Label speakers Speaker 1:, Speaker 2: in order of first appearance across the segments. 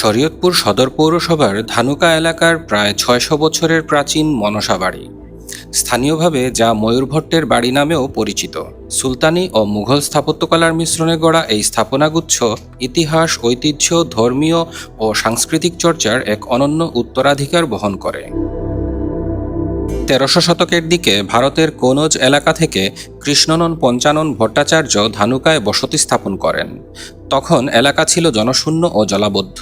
Speaker 1: শরীয়তপুর সদর পৌরসভার ধানুকা এলাকার প্রায় ছয়শো বছরের প্রাচীন মনসা বাড়ি। স্থানীয়ভাবে যা ময়ূরভট্টের বাড়ি নামেও পরিচিত। সুলতানি ও মুঘল স্থাপত্যকলার মিশ্রণে গড়া এই স্থাপনাগুচ্ছ ইতিহাস, ঐতিহ্য, ধর্মীয় ও সাংস্কৃতিক চর্চার এক অনন্য উত্তরাধিকার বহন করে। তেরোশো শতকের দিকে ভারতের কনৌজ এলাকা থেকে কৃষ্ণনন পঞ্চানন ভট্টাচার্য ধানুকায় বসতি স্থাপন করেন। তখন এলাকা ছিল জনশূন্য ও জলাবদ্ধ।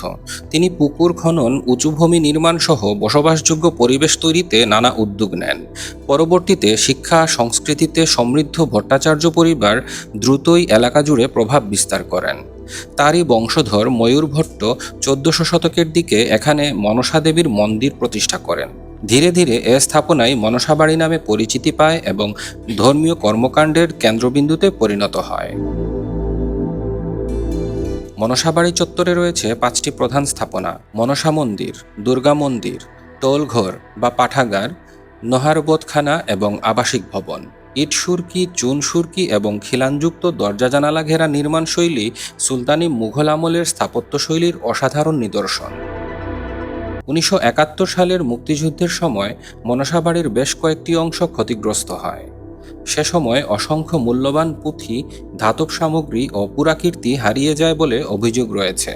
Speaker 1: তিনি পুকুর, খনন উঁচুভূমি নির্মাণ সহ বসবাসযোগ্য পরিবেশ তৈরিতে নানা উদ্যোগ নেন। পরবর্তীতে শিক্ষা, সংস্কৃতিতে সমৃদ্ধ ভট্টাচার্য পরিবার দ্রুতই এলাকা জুড়ে প্রভাব বিস্তার করেন। তারই বংশধর ময়ূর ভট্ট চোদ্দশো শতকের দিকে এখানে মনসা দেবীর মন্দির প্রতিষ্ঠা করেন। ধীরে ধীরে এ স্থাপনায় মনসাবাড়ি নামে পরিচিতি পায় এবং ধর্মীয় কর্মকাণ্ডের কেন্দ্রবিন্দুতে পরিণত হয়। মনসাবাড়ি চত্বরে রয়েছে পাঁচটি প্রধান স্থাপনা, মনসা মন্দির, দুর্গা মন্দির, টোলঘর বা পাঠাগার, নহারবোধখানা এবং আবাসিক ভবন। ইট সুরকি, চুন সুরকি এবং খিলানযুক্ত দরজা জানালা ঘেরা নির্মাণ শৈলী সুলতানি মুঘল আমলের স্থাপত্যশৈলীর অসাধারণ নিদর্শন। উনিশশো একাত্তর সালের মুক্তিযুদ্ধের সময় মনসাবাড়ির বেশ কয়েকটি অংশ ক্ষতিগ্রস্ত হয়। সে সময় অসংখ্য মূল্যবান পুঁথি, ধাতব সামগ্রী ও পুরাকীর্তি হারিয়ে যায় বলে অভিযোগ রয়েছে।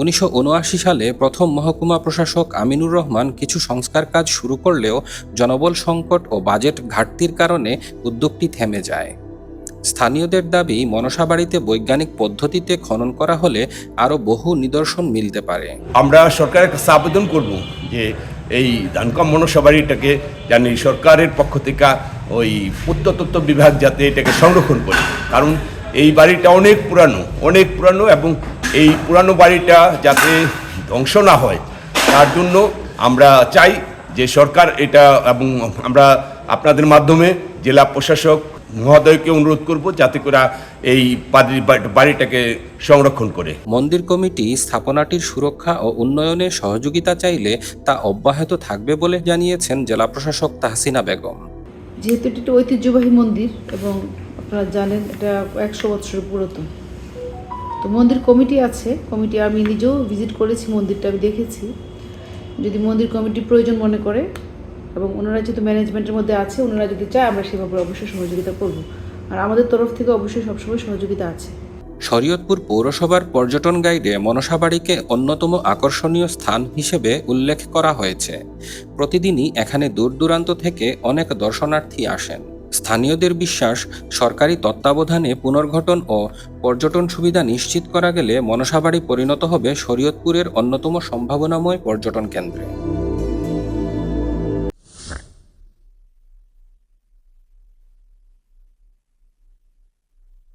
Speaker 1: উনিশশো উনআশি সালে প্রথম মহকুমা প্রশাসক আমিনুর রহমান কিছু সংস্কার কাজ শুরু করলেও জনবল সংকট ও বাজেট ঘাটতির কারণে উদ্যোগটি থেমে যায়। স্থানীয়দের দাবি মনসাবাড়িতে বৈজ্ঞানিক পদ্ধতিতে খনন করা হলে আরও বহু নিদর্শন মিলতে পারে।
Speaker 2: আমরা সরকারের কাছে আবেদন করব যে এই ধানকাম মনসা বাড়িটাকে জানি সরকারের পক্ষ থেকে ওই প্রত্নতত্ত্ব বিভাগ যাতে এটাকে সংরক্ষণ করে। কারণ এই বাড়িটা অনেক পুরানো অনেক পুরানো এবং এই পুরানো বাড়িটা যাতে ধ্বংস না হয়, তার জন্য আমরা চাই যে সরকার এটা এবং আমরা আপনাদের মাধ্যমে জেলা প্রশাসক মহোদয়কে অনুরোধ করব যাতে করে এই বাড়ি- বাড়িটাকে সংরক্ষণ করে।
Speaker 1: মন্দির কমিটি স্থাপনাটির সুরক্ষা ও উন্নয়নে সহযোগিতা চাইলে তা অব্যাহত থাকবে বলে জানিয়েছেন জেলা প্রশাসক তাহসিনা বেগম।
Speaker 3: যেহেতু এটি একটি ঐতিহ্যবাহী মন্দির এবং আপনারা জানেন এটা একশো বছরের পুরাতন। তো মন্দির কমিটি আছে কমিটি আমি নিজেও ভিজিট করেছি মন্দিরটা আমি দেখেছি। যদি মন্দির কমিটি প্রয়োজন মনে করে এবং ওনারা যেহেতু ম্যানেজমেন্টের মধ্যে আছে, ওনারা যদি চায় আমরা সেভাবে অবশ্যই সহযোগিতা করব। আর আমাদের তরফ থেকে অবশ্যই সবসময় সহযোগিতা আছে।
Speaker 1: শরীয়তপুর পৌরসভার পর্যটন গাইডে মনসাবাড়িকে অন্যতম আকর্ষণীয় স্থান হিসেবে উল্লেখ করা হয়েছে। প্রতিদিনই এখানে দূর দূরান্ত থেকে অনেক দর্শনার্থী আসেন। স্থানীয়দের বিশ্বাস, সরকারি তত্ত্বাবধানে পুনর্গঠন ও পর্যটন সুবিধা নিশ্চিত করা গেলে মনসাবাড়ি পরিণত হবে শরীয়তপুরের অন্যতম সম্ভাবনাময় পর্যটন কেন্দ্রে।